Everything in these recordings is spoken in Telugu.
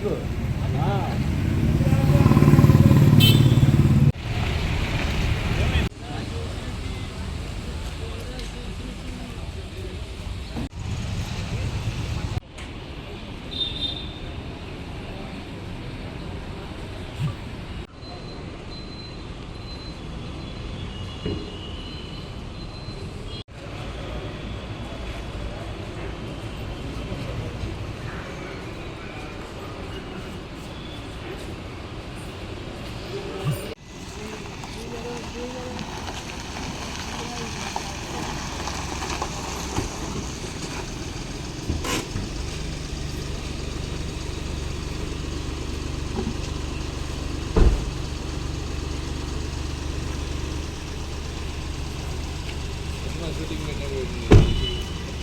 Good.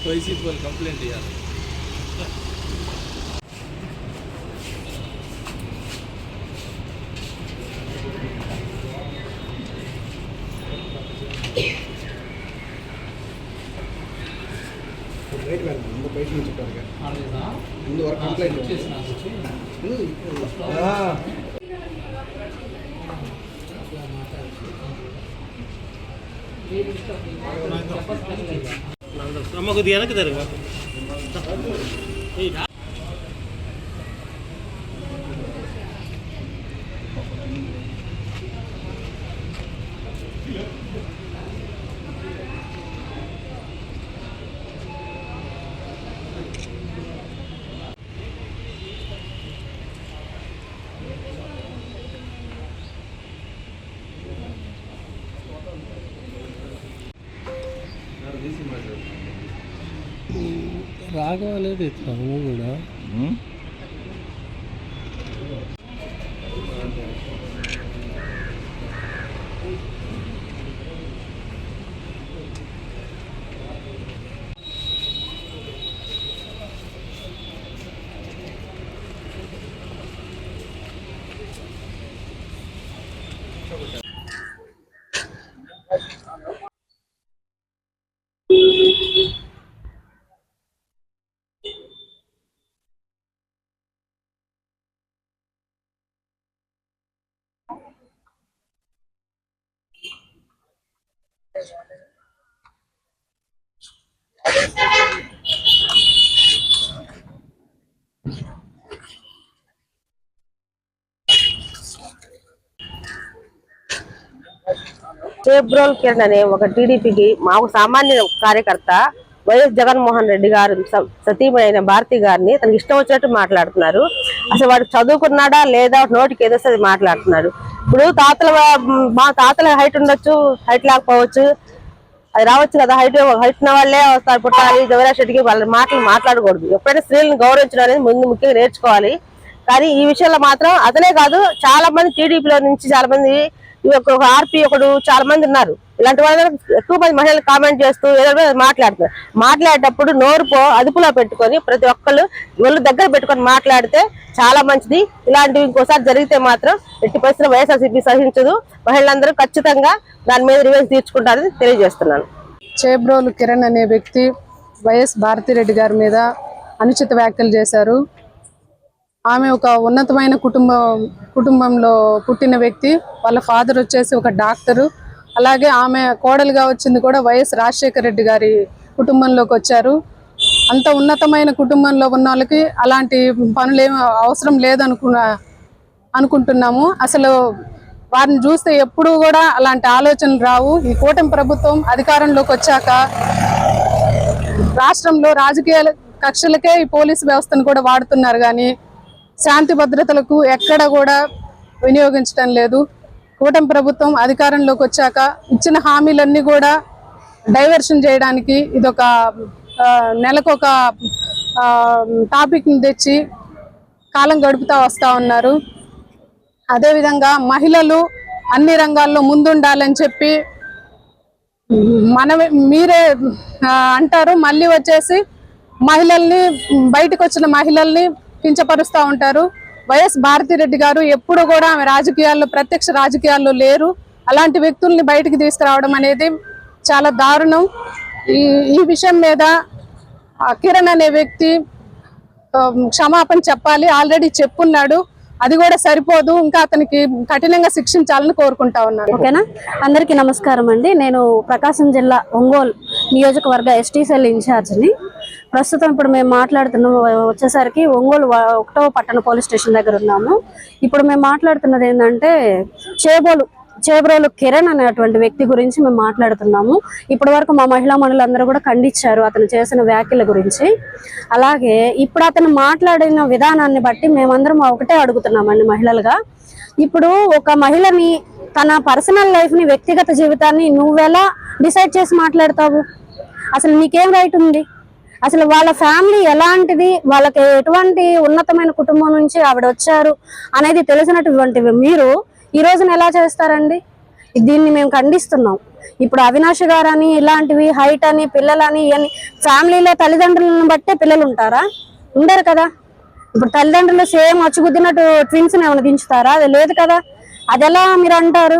వైసీపీ వాళ్ళు కంప్లైంట్ చేయాలి బయట వెళ్ళండి ముందు బయట నుంచి త్వరగా ముందు వరకు కంప్లైంట్ ముందు நமக்கு இது எனக்கு தருங்க రాగం అనేది నువ్వు కూడా. చేబ్రోల్ కిరణ్ అనే ఒక టీడీపీకి మాకు సామాన్య కార్యకర్త వైఎస్ జగన్మోహన్ రెడ్డి గారు సతీమైన భారతి గారిని తనకి ఇష్టం వచ్చినట్టు మాట్లాడుతున్నారు. అసలు వాడు చదువుకున్నాడా లేదా నోటికి ఏదో వస్తే అది మాట్లాడుతున్నాడు. ఇప్పుడు తాతల మా తాతల హైట్ ఉండొచ్చు హైట్ లేకపోవచ్చు. అది రావచ్చు కదా హైట్ హైట్ ఉన్న వాళ్ళే వస్తారు పుట్టాలి జవరాజ్ వాళ్ళ మాటలు మాట్లాడకూడదు. ఎప్పుడైనా స్త్రీలను గౌరవించడం అనేది ముందు ముఖ్యంగా నేర్చుకోవాలి. కానీ ఈ విషయంలో మాత్రం అతనే కాదు చాలా మంది టీడీపీలో నుంచి చాలా మంది ఈ యొక్క ఒక ఆర్పీ ఒకడు చాలా మంది ఉన్నారు. ఇలాంటి వాళ్ళు ఎక్కువ మంది మహిళలు కామెంట్ చేస్తూ ఏదో మాట్లాడుతున్నారు. మాట్లాడేటప్పుడు నోరు పో అదుపులో పెట్టుకొని ప్రతి ఒక్కళ్ళు ఒళ్ళు దగ్గర పెట్టుకొని మాట్లాడితే చాలా మంచిది. ఇలాంటివి ఇంకోసారి జరిగితే మాత్రం ఎట్టి పరిస్థితులు వైఎస్ఆర్సీపీ సహించదు. మహిళలందరూ ఖచ్చితంగా దాని మీద రివేజ్ తీర్చుకుంటారని తెలియజేస్తున్నాను. చేబ్రోలు కిరణ్ అనే వ్యక్తి వైఎస్ భారతిరెడ్డి గారి మీద అనుచిత వ్యాఖ్యలు చేశారు. ఆమె ఒక ఉన్నతమైన కుటుంబం కుటుంబంలో పుట్టిన వ్యక్తి వాళ్ళ ఫాదర్ వచ్చేసి ఒక డాక్టరు. అలాగే ఆమె కోడలుగా వచ్చింది కూడా వైఎస్ రాజశేఖర రెడ్డి గారి కుటుంబంలోకి వచ్చారు. అంత ఉన్నతమైన కుటుంబంలో ఉన్న వాళ్ళకి అలాంటి పనులు ఏమి అవసరం లేదనుకున్న అనుకుంటున్నాము. అసలు వారిని చూస్తే ఎప్పుడూ కూడా అలాంటి ఆలోచనలు రావు. ఈ కూటమి ప్రభుత్వం అధికారంలోకి వచ్చాక రాష్ట్రంలో రాజకీయ కక్షలకే ఈ పోలీసు వ్యవస్థను కూడా వాడుతున్నారు. కానీ శాంతి భద్రతలకు ఎక్కడ కూడా వినియోగించడం లేదు. కూటమి ప్రభుత్వం అధికారంలోకి వచ్చాక ఇచ్చిన హామీలన్నీ కూడా డైవర్షన్ చేయడానికి ఇదొక నెలకు నెలకొక టాపిక్ని తెచ్చి కాలం గడుపుతా వస్తూ ఉన్నారు. అదేవిధంగా మహిళలు అన్ని రంగాల్లో ముందుండాలని చెప్పి మనమే మీరే అంటారు. మళ్ళీ వచ్చేసి మహిళల్ని బయటకు వచ్చిన మహిళల్ని కించపరుస్తూ ఉంటారు. వైఎస్ భారతిరెడ్డి గారు ఎప్పుడు కూడా ఆమె రాజకీయాల్లో ప్రత్యక్ష రాజకీయాల్లో లేరు. అలాంటి వ్యక్తుల్ని బయటికి తీసుకురావడం అనేది చాలా దారుణం. ఈ ఈ విషయం మీద కిరణ్ అనే వ్యక్తి క్షమాపణ చెప్పాలి. ఆల్రెడీ చెప్పున్నాడు. అది కూడా సరిపోదు. ఇంకా అతనికి కఠినంగా శిక్షించాలని కోరుకుంటా ఉన్నాను. ఓకేనా? అందరికీ నమస్కారం అండి. నేను ప్రకాశం జిల్లా ఒంగోలు నియోజకవర్గ ఎస్టీ సెల్ ఇన్ఛార్జ్ని. ప్రస్తుతం ఇప్పుడు మేము మాట్లాడుతున్న వచ్చేసరికి ఒంగోలు ఒకటవ పట్టణ పోలీస్ స్టేషన్ దగ్గర ఉన్నాము. ఇప్పుడు మేము మాట్లాడుతున్నది ఏంటంటే చేబోలు చేబ్రోలు కిరణ్ అనేటువంటి వ్యక్తి గురించి మేము మాట్లాడుతున్నాము. ఇప్పటి వరకు మా మహిళా మనులందరూ కూడా ఖండించారు అతను చేసిన వ్యాఖ్యల గురించి. అలాగే ఇప్పుడు అతను మాట్లాడిన విధానాన్ని బట్టి మేమందరం ఒకటే అడుగుతున్నామండి మహిళలుగా. ఇప్పుడు ఒక మహిళని తన పర్సనల్ లైఫ్ని వ్యక్తిగత జీవితాన్ని నువ్వెలా డిసైడ్ చేసి మాట్లాడతావు? అసలు నీకేం రైట్ ఉంది? అసలు వాళ్ళ ఫ్యామిలీ ఎలాంటిది? వాళ్ళకి ఎటువంటి ఉన్నతమైన కుటుంబం నుంచి ఆవిడ వచ్చారు అనేది తెలిసినటువంటి మీరు ఈ రోజున ఎలా చేస్తారండి? దీన్ని మేము ఖండిస్తున్నాం. ఇప్పుడు అవినాష్ గారు అని ఇలాంటివి హైట్ అని పిల్లలని ఇవన్నీ ఫ్యామిలీలో తల్లిదండ్రులను బట్టే పిల్లలు ఉంటారా ఉండరు కదా. ఇప్పుడు తల్లిదండ్రులు సేమ్ అచ్చుగుద్దినట్టు ట్విన్స్ ఏమైనా దించుతారా? అది లేదు కదా. అది ఎలా మీరు అంటారు?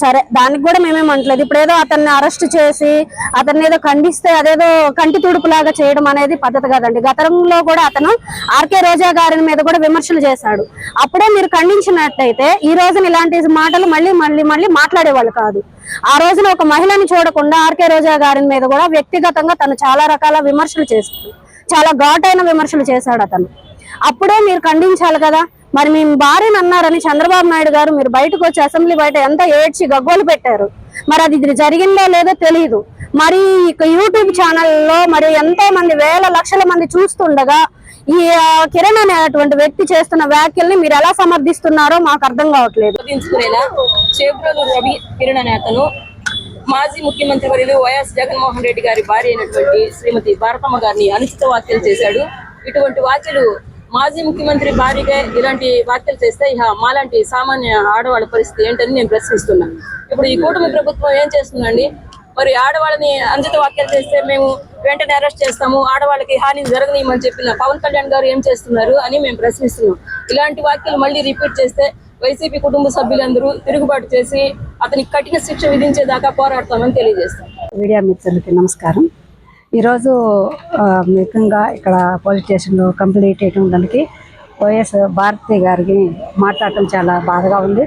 సరే దానికి కూడా మేమేమంటలేదు ఇప్పుడు ఏదో అతన్ని అరెస్ట్ చేసి అతన్ని ఏదో ఖండిస్తే అదేదో కంటి తుడుపులాగా చేయడం అనేది పద్ధతి కాదండి. గతంలో కూడా అతను ఆర్కే రోజా గారి మీద కూడా విమర్శలు చేశాడు. అప్పుడే మీరు ఖండించినట్టయితే ఈ రోజున ఇలాంటి మాటలు మళ్ళీ మళ్ళీ మళ్ళీ మాట్లాడేవాళ్ళు కాదు. ఆ రోజున ఒక మహిళని చూడకుండా ఆర్కే రోజా గారి మీద కూడా వ్యక్తిగతంగా తను చాలా రకాల విమర్శలు చేశాడు. చాలా ఘాటైన విమర్శలు చేశాడు అతను. అప్పుడే మీరు ఖండించాలి కదా. మరి మేము భార్యను అన్నారని చంద్రబాబు నాయుడు గారు మీరు బయటకు వచ్చి అసెంబ్లీ బయట ఎంత ఏడ్చి గగ్గోలు పెట్టారు. మరి అది ఇది జరిగిందో లేదో తెలియదు మరి ఇక యూట్యూబ్ ఛానల్లో మరి ఎంతో మంది వేల లక్షల మంది చూస్తుండగా ఈ కిరణ్ అనేటువంటి వ్యక్తి చేస్తున్న వ్యాఖ్యల్ని మీరు ఎలా సమర్థిస్తున్నారో మాకు అర్థం కావట్లేదు. రవి కిరణ్ అనే అతను మాజీ ముఖ్యమంత్రి వర్యులు వైఎస్ జగన్మోహన్ రెడ్డి గారి భార్య అయినటువంటి శ్రీమతి భారతమ్మ గారిని అనుచిత వ్యాఖ్యలు చేశాడు. ఇటువంటి వ్యాఖ్యలు మాజీ ముఖ్యమంత్రి భార్యకే ఇలాంటి వ్యాఖ్యలు చేస్తే ఇక మాలాంటి సామాన్య ఆడవాళ్ళ పరిస్థితి ఏంటని నేను ప్రశ్నిస్తున్నాను. ఇప్పుడు ఈ కూటమి ప్రభుత్వం ఏం చేస్తుందండి? మరి ఆడవాళ్ళని అంజిత వ్యాఖ్యలు చేస్తే మేము వెంటనే అరెస్ట్ చేస్తాము ఆడవాళ్ళకి హాని జరగనీయమని చెప్పిన పవన్ కళ్యాణ్ గారు ఏం చేస్తున్నారు అని మేము ప్రశ్నిస్తున్నాం. ఇలాంటి వ్యాఖ్యలు మళ్ళీ రిపీట్ చేస్తే వైసీపీ కుటుంబ సభ్యులందరూ తిరుగుబాటు చేసి అతనికి కఠిన శిక్ష విధించేదాకా పోరాడతామని తెలియజేస్తాం. మీడియా మిత్రులకి నమస్కారం. ఈరోజు ముఖ్యంగా ఇక్కడ పోలీస్ స్టేషన్లో కంప్లీట్ చేయడం దానికి వైఎస్ భారతి గారికి మాట్లాడటం చాలా బాధగా ఉంది.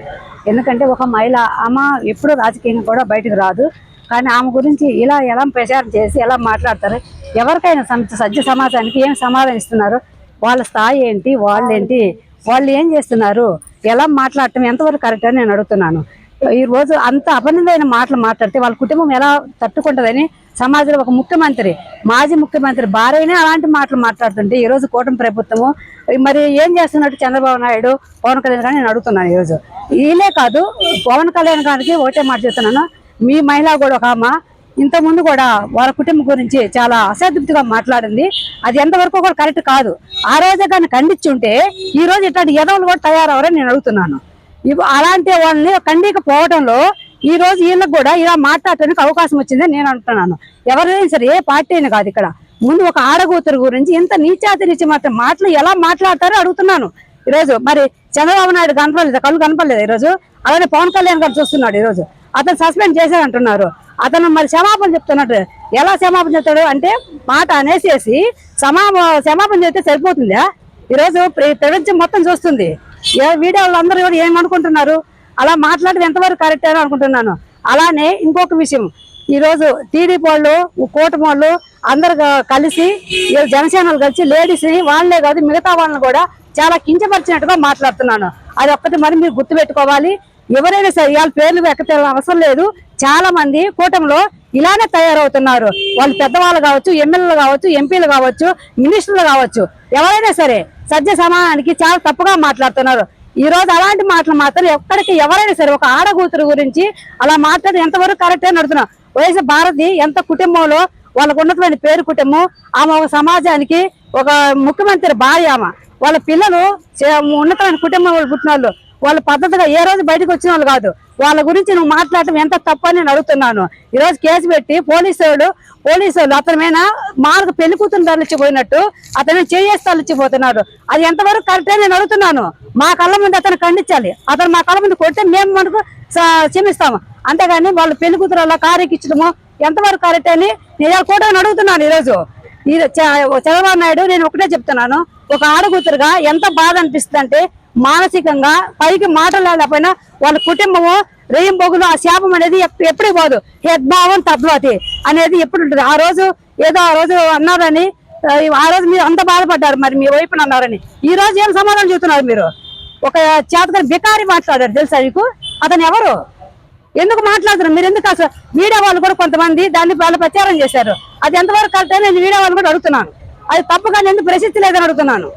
ఎందుకంటే ఒక మహిళ ఆమె ఎప్పుడు రాజకీయంగా కూడా బయటకు రాదు. కానీ ఆమె గురించి ఇలా ఎలా ప్రచారం చేసి ఎలా మాట్లాడతారు? ఎవరికైనా సజ్జ సమాజానికి ఏం సమాధానం ఇస్తున్నారు? వాళ్ళ స్థాయి ఏంటి? వాళ్ళేంటి? వాళ్ళు ఏం చేస్తున్నారు? ఎలా మాట్లాడటం? ఎంతవరకు కరెక్ట్ అని నేను అడుగుతున్నాను. ఈ రోజు అంత అపనిందైన మాటలు మాట్లాడితే వాళ్ళ కుటుంబం ఎలా తట్టుకుంటుందని సమాజంలో ఒక ముఖ్యమంత్రి మాజీ ముఖ్యమంత్రి భార్యనే అలాంటి మాటలు మాట్లాడుతుంటే ఈ రోజు కూటమి ప్రభుత్వము మరి ఏం చేస్తున్నట్టు చంద్రబాబు నాయుడు పవన్ కళ్యాణ్ గారిని నేను అడుగుతున్నాను ఈరోజు వీళ్ళే కాదు పవన్ కళ్యాణ్ గారికి ఒకటే మాట చెప్తున్నాను. మీ మహిళ కూడా ఒక ఆమె. ఇంతకుముందు కూడా వాళ్ళ కుటుంబం గురించి చాలా అసంతృప్తిగా మాట్లాడింది. అది ఎంతవరకు కూడా కరెక్ట్ కాదు. ఆ రోజే కానీ ఖండించుంటే ఈ రోజు ఇట్లాంటి ఎదవలు కూడా తయారవరని నేను అడుగుతున్నాను. అలాంటి వాళ్ళని ఖండికపోవడంలో ఈ రోజు వీళ్ళకి కూడా ఇలా మాట్లాడటానికి అవకాశం వచ్చిందని నేను అంటున్నాను. ఎవరైనా సరే ఏ పార్టీ అయినా కాదు ఇక్కడ. ముందు ఒక ఆడగూతురు గురించి ఇంత నీచాతి నీచి మాత్రం మాటలు ఎలా మాట్లాడతారో అడుగుతున్నాను. ఈరోజు మరి చంద్రబాబు నాయుడు కనపడలేదు కళ్ళు కనపడలేదు ఈరోజు. అలానే పవన్ కళ్యాణ్ గారు చూస్తున్నాడు ఈరోజు. అతను సస్పెండ్ చేశారంటున్నారు అతను మరి క్షమాపణ చెప్తున్నాడు ఎలా క్షమాపణ చెప్తాడు అంటే మాట అనేసేసి క్షమా క్షమాపణ చెప్తే సరిపోతుందా? ఈరోజు ప్రపంచం మొత్తం చూస్తుంది. ఏ వాళ్ళందరూ అందరూ కూడా ఏమనుకుంటున్నారు అలా మాట్లాడితే ఎంతవరకు కరెక్ట్ అని అనుకుంటున్నాను. అలానే ఇంకొక విషయం. ఈరోజు టీడీపీ వాళ్ళు కూటమి వాళ్ళు అందరు కలిసి జనసేనలు కలిసి లేడీస్ని వాళ్ళే కాదు మిగతా వాళ్ళని కూడా చాలా కించపరిచినట్టుగా మాట్లాడుతున్నాను. అది ఒక్కటి మరి మీరు గుర్తుపెట్టుకోవాలి. ఎవరైనా సరే వాళ్ళ పేర్లు ఎక్కతేయాల్సిన అవసరం లేదు. చాలా మంది కూటమిలో ఇలానే తయారవుతున్నారు. వాళ్ళు పెద్దవాళ్ళు కావచ్చు ఎమ్మెల్యేలు కావచ్చు ఎంపీలు కావచ్చు మినిస్టర్లు కావచ్చు. ఎవరైనా సరే సత్య సమానానికి చాలా తప్పుగా మాట్లాడుతున్నారు. ఈ రోజు అలాంటి మాటలు మాత్రం ఎక్కడికి ఎవరైనా సరే ఒక ఆడగూతురు గురించి అలా మాట్లాడి ఎంతవరకు కరెక్టే నడుతున్నాం అడుగుతున్నా. వైఎస్ భారతి ఎంత కుటుంబంలో వాళ్ళకు ఉన్నటువంటి పేరు కుటుంబం ఆమె ఒక సమాజానికి ఒక ముఖ్యమంత్రి భార్య ఆమె. వాళ్ళ పిల్లలు ఉన్నతమైన కుటుంబం వాళ్ళు పుట్టిన వాళ్ళు వాళ్ళు పద్ధతిగా ఏ రోజు బయటకు వచ్చిన వాళ్ళు కాదు. వాళ్ళ గురించి నువ్వు మాట్లాడటం ఎంత తప్పు అని నేను అడుగుతున్నాను. ఈరోజు కేసు పెట్టి పోలీసు వాళ్ళు పోలీసు వాళ్ళు అతని మీద మార్గ పెళ్ళి కూతురు తరలిచ్చిపోయినట్టు అతను చేయేసి తరలిచ్చిపోతున్నారు అది ఎంతవరకు కరెక్ట్ నేను అడుగుతున్నాను. మా కళ్ళ ముందు అతను ఖండించాలి. అతను మా కళ్ళ ముందు కొడితే మేము మనకు క్షమిస్తాము. అంతేగాని వాళ్ళు పెళ్ళి కూతురు అలా కారెక్కించడము ఎంతవరకు కరెక్ట్ అని నేను కూడా అడుగుతున్నాను ఈరోజు ఈ చ- చంద్రబాబు నాయుడు నేను ఒకటే చెప్తున్నాను. ఒక ఆడకూతురుగా ఎంత బాధ అనిపిస్తుంది అంటే మానసికంగా పైకి మాటలు వాళ్ళ కుటుంబము రేయం బొగులు ఆ శాపం అనేది ఎప్- ఎప్పుడు పోదు. హెద్భావం తద్వతి అనేది ఎప్పుడు ఉంటుంది. ఆ రోజు ఏదో ఆ రోజు అన్నారని ఆ, ఆ రోజు మీరు అంత బాధపడ్డారు మరి మీ వైపున అన్నారని. ఈ రోజు ఏం సమాధానం చెబుతున్నారు మీరు? ఒక చేతకారి బికారి మాట్లాడారు తెలుసా మీకు? అతను ఎవరు? ఎందుకు మాట్లాడుతున్నారు? మీరు ఎందుకు అసలు మీడియా వాళ్ళు కూడా కొంతమంది దాన్ని వాళ్ళు ప్రచారం చేశారు. అది ఎంతవరకు కరెక్ట్ అని నేను మీడియా వాళ్ళు కూడా అడుగుతున్నాను. అది తప్పకుండా ఎందుకు ప్రసిద్ధి లేదని అడుగుతున్నాను.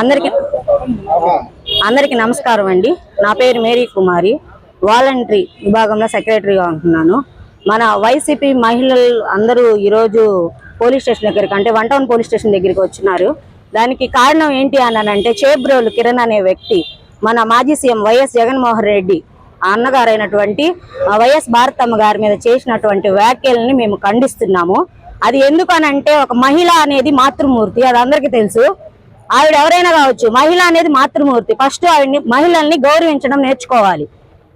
అందరికి అందరికి నమస్కారం అండి. నా పేరు మేరీ కుమారి. వాలంటరీ విభాగంలో సెక్రటరీగా ఉంటున్నాను. మన వైసీపీ మహిళలు అందరూ ఈరోజు పోలీస్ స్టేషన్ దగ్గరికి అంటే వన్ టౌన్ పోలీస్ స్టేషన్ దగ్గరికి వచ్చినారు. దానికి కారణం ఏంటి అన్నానంటే చేబ్రోలు కిరణ్ అనే వ్యక్తి మన మాజీ సీఎం వైఎస్ జగన్మోహన్ రెడ్డి అన్నగారైనటువంటి వైఎస్ భారతమ్మ గారి మీద చేసినటువంటి వ్యాఖ్యల్ని మేము ఖండిస్తున్నాము. అది ఎందుకనంటే ఒక మహిళ అనేది మాతృమూర్తి అది అందరికీ తెలుసు. ఆవిడ ఎవరైనా కావచ్చు మహిళ అనేది మాతృమూర్తి. ఫస్ట్ ఆవిడని మహిళల్ని గౌరవించడం నేర్చుకోవాలి.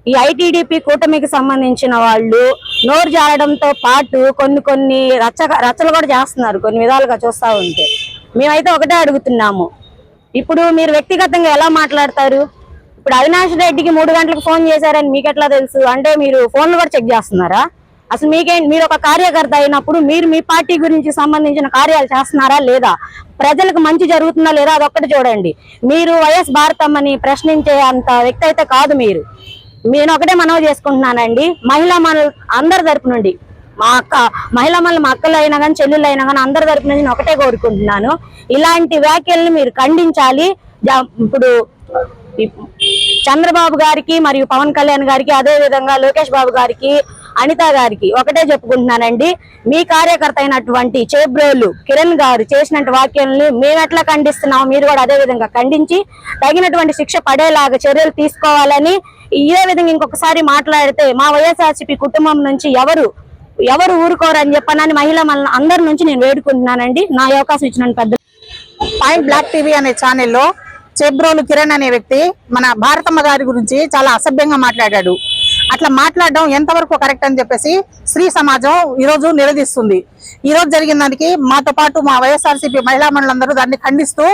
ఈ ఐటీడీపీ కూటమికి సంబంధించిన వాళ్ళు నోరు జారడంతో పాటు కొన్ని కొన్ని రచ్చ రచ్చలు కూడా చేస్తున్నారు కొన్ని విధాలుగా చూస్తూ ఉంటే. మేమైతే ఒకటే అడుగుతున్నాము. ఇప్పుడు మీరు వ్యక్తిగతంగా ఎలా మాట్లాడతారు? ఇప్పుడు అవినాష్ రెడ్డికి మూడు గంటలకు ఫోన్ చేశారని మీకు ఎట్లా తెలుసు? అంటే మీరు ఫోన్లు కూడా చెక్ చేస్తున్నారా? అసలు మీకేం మీరు ఒక కార్యకర్త అయినప్పుడు మీరు మీ పార్టీ గురించి సంబంధించిన కార్యాలు చేస్తున్నారా లేదా? ప్రజలకు మంచి జరుగుతుందా లేదా అదొక్కటి చూడండి. మీరు వైఎస్ భారతమ్మని ప్రశ్నించే అంత వ్యక్తి అయితే కాదు మీరు. నేను ఒకటే మనవి చేసుకుంటున్నానండి. మహిళా మన అందరి తరపు నుండి మా అక్క మహిళా మళ్ళీ మా అక్కలు అయినా కానీ చెల్లెళ్ళు అయినా కానీ అందరి తరపు నుంచి ఒకటే కోరుకుంటున్నాను. ఇలాంటి వ్యాఖ్యల్ని మీరు ఖండించాలి. ఇప్పుడు చంద్రబాబు గారికి మరియు పవన్ కళ్యాణ్ గారికి అదే విధంగా లోకేష్ బాబు గారికి అనిత గారికి ఒకటే చెప్పుకుంటున్నానండి. మీ కార్యకర్త అయినటువంటి చేబ్రోలు కిరణ్ గారు చేసినటువంటి వాక్యాలను మేము ఎట్లా ఖండిస్తున్నాం మీరు కూడా అదే విధంగా ఖండించి తగినటువంటి శిక్ష పడేలాగా చర్యలు తీసుకోవాలని ఇదే విధంగా ఇంకొకసారి మాట్లాడితే మా వైఎస్ఆర్సీపీ కుటుంబం నుంచి ఎవరు ఎవరు ఊరుకోరని చెప్పనని మహిళ అందరి నుంచి నేను వేడుకుంటున్నానండి. నా అవకాశం ఇచ్చిన పెద్ద పాయింట్ బ్లాక్ టీవీ అనే ఛానల్లో చెబ్రోలు కిరణ్ అనే వ్యక్తి మన భారతమ్మ గారి గురించి చాలా అసభ్యంగా మాట్లాడాడు. అట్లా మాట్లాడడం ఎంతవరకు కరెక్ట్ అని చెప్పేసి స్త్రీ సమాజం ఈరోజు నిలదీస్తుంది. ఈరోజు జరిగిన దానికి మాతో పాటు మా వైఎస్ఆర్సీపీ మహిళా మండలందరూ దాన్ని ఖండిస్తూ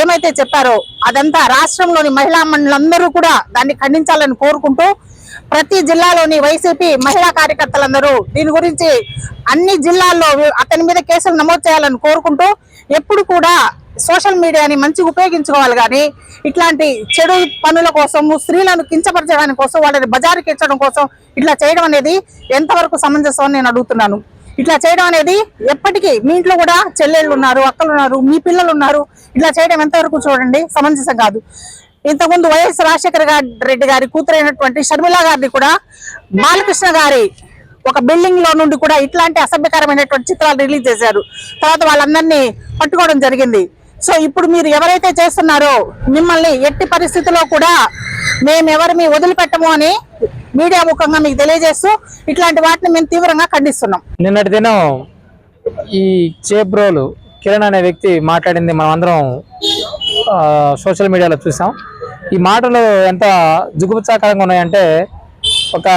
ఏమైతే చెప్పారో అదంతా రాష్ట్రంలోని మహిళా మండలందరూ కూడా దాన్ని ఖండించాలని కోరుకుంటూ ప్రతి జిల్లాలోని వైసీపీ మహిళా కార్యకర్తలందరూ దీని గురించి అన్ని జిల్లాల్లో అతని మీద కేసులు నమోదు చేయాలని కోరుకుంటూ ఎప్పుడు కూడా సోషల్ మీడియాని మంచిగా ఉపయోగించుకోవాలి కానీ ఇట్లాంటి చెడు పనుల కోసం స్త్రీలను కించపరచడానికి కోసం వాళ్ళని బజారుకి ఇచ్చడం కోసం ఇట్లా చేయడం అనేది ఎంతవరకు సమంజసం అని నేను అడుగుతున్నాను. ఇట్లా చేయడం అనేది ఎప్పటికీ మీ ఇంట్లో కూడా చెల్లెళ్ళు ఉన్నారు అక్కలు ఉన్నారు మీ పిల్లలు ఉన్నారు ఇట్లా చేయడం ఎంతవరకు చూడండి సమంజసం కాదు. ఇంతకుముందు వైఎస్ రాజశేఖర గారి రెడ్డి గారి కూతురైనటువంటి షర్మిల గారిని కూడా బాలకృష్ణ గారి ఒక బిల్డింగ్లో నుండి కూడా ఇట్లాంటి అసభ్యకరమైనటువంటి చిత్రాలు రిలీజ్ చేశారు. తర్వాత వాళ్ళందరినీ పట్టుకోవడం జరిగింది. సో ఇప్పుడు మీరు ఎవరైతే చేస్తున్నారో మిమ్మల్ని ఎట్టి పరిస్థితుల్లో కూడా మేము ఎవరిని వదిలిపెట్టము అని మీడియా ముఖంగా మీకు తెలియజేస్తూ ఇట్లాంటి వాటిని మేము తీవ్రంగా ఖండిస్తున్నాం. నిన్నటి దినం ఈ చేబ్రోలు కిరణ్ అనే వ్యక్తి మాట్లాడింది మనం అందరం సోషల్ మీడియాలో చూసాం. ఈ మాటలు ఎంత జుగుప్సాకరంగా ఉన్నాయంటే ఒక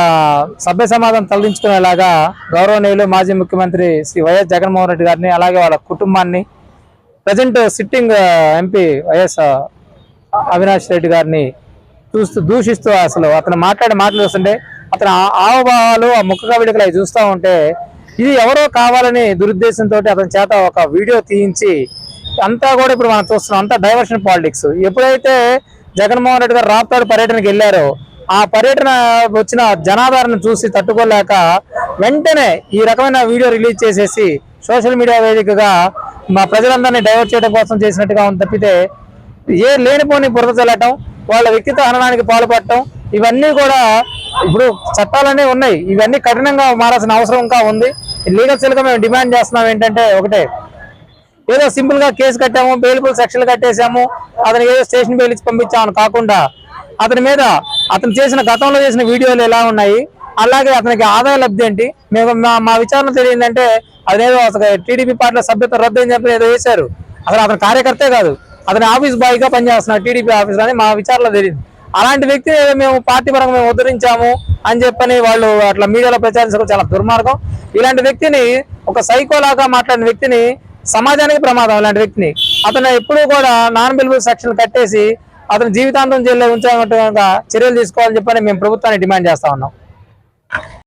సభ్య సమాధానం తలదించుకునేలాగా గౌరవనీయులు మాజీ ముఖ్యమంత్రి శ్రీ వైఎస్ జగన్మోహన్ రెడ్డి గారిని అలాగే వాళ్ళ కుటుంబాన్ని present sitting MP YS Avinash Reddy గారిని చూస్తూ దూషిస్తూ అసలు అతను మాట్లాడే మాటలు చూస్తుంటే అతని ఆ- హావభావాలు ఆ ముఖ కవిడికలు అవి చూస్తూ ఉంటే ఇది ఎవరో కావాలని దురుద్దేశంతో అతని చేత ఒక వీడియో తీయించి అంతా కూడా ఇప్పుడు మనం చూస్తున్నాం అంతా డైవర్షన్ పాలిటిక్స్ ఎప్పుడైతే జగన్మోహన్ రెడ్డి గారు రాప్తాడు పర్యటనకి వెళ్ళారో ఆ పర్యటన వచ్చిన జనాదరణ చూసి తట్టుకోలేక వెంటనే ఈ రకమైన వీడియో రిలీజ్ చేసేసి సోషల్ మీడియా వేదికగా మా ప్రజలందరినీ డైవర్ట్ చేయడం కోసం చేసినట్టుగా ఉంది తప్పితే ఏ లేనిపోని బురద చల్లటం వాళ్ళ వ్యక్తిత్వ హననానికి పాల్పడటం ఇవన్నీ కూడా ఇప్పుడు చట్టాలన్నీ ఉన్నాయి. ఇవన్నీ కఠినంగా మారాల్సిన అవసరం ఇంకా ఉంది. లీగల్ సెల్గా మేము డిమాండ్ చేస్తున్నాం ఏంటంటే ఒకటే. ఏదో సింపుల్గా కేసు కట్టాము బెయిల్ఫుల్ సెక్షన్లు కట్టేశాము అతనికి ఏదో స్టేషన్ బెయిల్ ఇచ్చి పంపించామని కాకుండా అతని మీద అతను చేసిన గతంలో చేసిన వీడియోలు ఎలా ఉన్నాయి? అలాగే అతనికి ఆదాయ లబ్ధి ఏంటి? మేము మా- మా విచారణ తెలియదంటే అదేదో అసలు టీడీపీ పార్టీలో సభ్యత రద్దు అని చెప్పి ఏదో వేశారు. అసలు అతను కార్యకర్తే కాదు. అతని ఆఫీస్ బాయ్గా పనిచేస్తున్నాడు టీడీపీ ఆఫీస్ అని మా విచారణ తెలియదు. అలాంటి వ్యక్తి మేము పార్టీ పరంగా మేము ఉద్ధరించాము అని చెప్పని వాళ్ళు అట్లా మీడియాలో ప్రచారించడం చాలా దుర్మార్గం. ఇలాంటి వ్యక్తిని ఒక సైకోలాగా మాట్లాడిన వ్యక్తిని సమాజానికి ప్రమాదం ఇలాంటి వ్యక్తిని. అతను ఎప్పుడూ కూడా నాన్ బిల్బుల్ సెక్షన్ కట్టేసి అతను జీవితాంతం జైల్లో ఉంచాలంటే చర్యలు తీసుకోవాలని చెప్పని మేము ప్రభుత్వాన్ని డిమాండ్ చేస్తా ఉన్నాం. Thank you.